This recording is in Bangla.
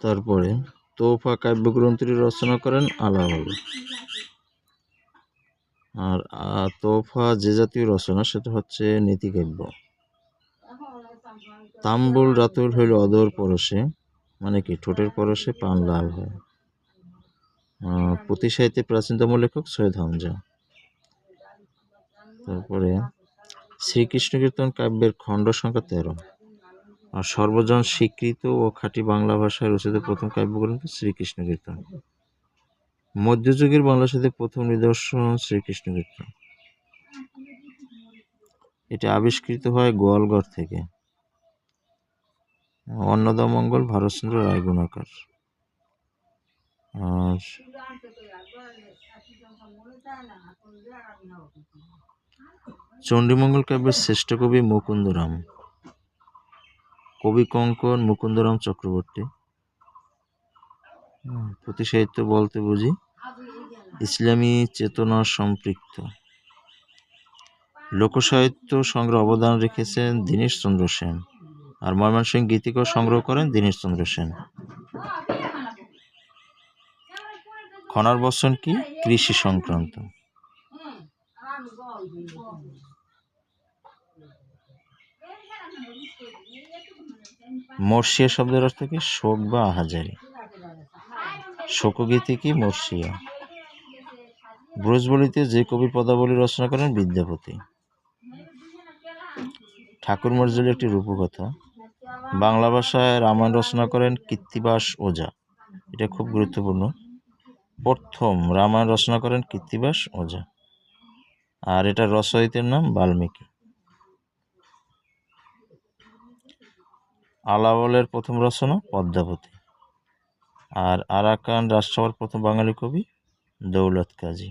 তারপরে তোফা কাব্যগ্রন্থটি রচনা করেন আলাওল আর তোফা যে জাতীয় রচনা, সেটা হচ্ছে নীতিকাব্য। তাম্বুল রাতুল হইল অদর পরশে মানে কি, ঠোঁটের পরশে পান লাল হয়। পুঁথি সাহিত্যে প্রাচীনতম লেখক সৈয়দ হামজা। তারপরে শ্রীকৃষ্ণ কীর্তন কাব্যের খণ্ড সংখ্যা তেরো। সর্বজন স্বীকৃত ও খাঁটি বাংলা ভাষায় রচিত প্রথম কাব্যগ্রন্থ শ্রীকৃষ্ণ কীর্তন। মধ্যযুগের বাংলা সাথে প্রথম নিদর্শন শ্রীকৃষ্ণ কীর্তন। এটি আবিষ্কৃত হয় গোয়ালগড় থেকে। অন্নদামঙ্গল ভারতচন্দ্র রায় গুণাকার আর চণ্ডীমঙ্গল কাব্যের শ্রেষ্ঠ কবি মুকুন্দরাম। কবি কঙ্কন মুকুন্দরাম চক্রবর্তী। পুঁথি সাহিত্য বলতে বুঝি ইসলামী চেতনা সম্পৃক্ত। লোকসাহিত্য সংগ্রহ অবদান রেখেছেন দীনেশ চন্দ্র সেন আর ময়মনসিংহ গীতিকা সংগ্রহ করেন দীনেশ চন্দ্র সেন। খনার বর্ষণ কি? কৃষি সংক্রান্ত। মর্ষিয়া শব্দের অর্থ কি? শোক বা আহাজারি শোকগীতি কি? মর্ষিয়া ব্রজবলিতে যে কবি পদাবলী রচনা করেন বিদ্যাপতি। ঠাকুর মর্জলি একটি রূপকথা। বাংলা ভাষায় রামায়ণ রচনা করেন কীর্তিবাস ওঝা। এটা খুব গুরুত্বপূর্ণ। প্রথম রামায়ণ রচনা করেন কীর্তিবাস ওঝা। আর এটা রচয়িতের নাম বাল্মীকি। আলাওলের প্রথম রচনা পদ্মাবতী আর আরাকান রাজসভার প্রথম বাঙালি কবি দৌলত কাজী।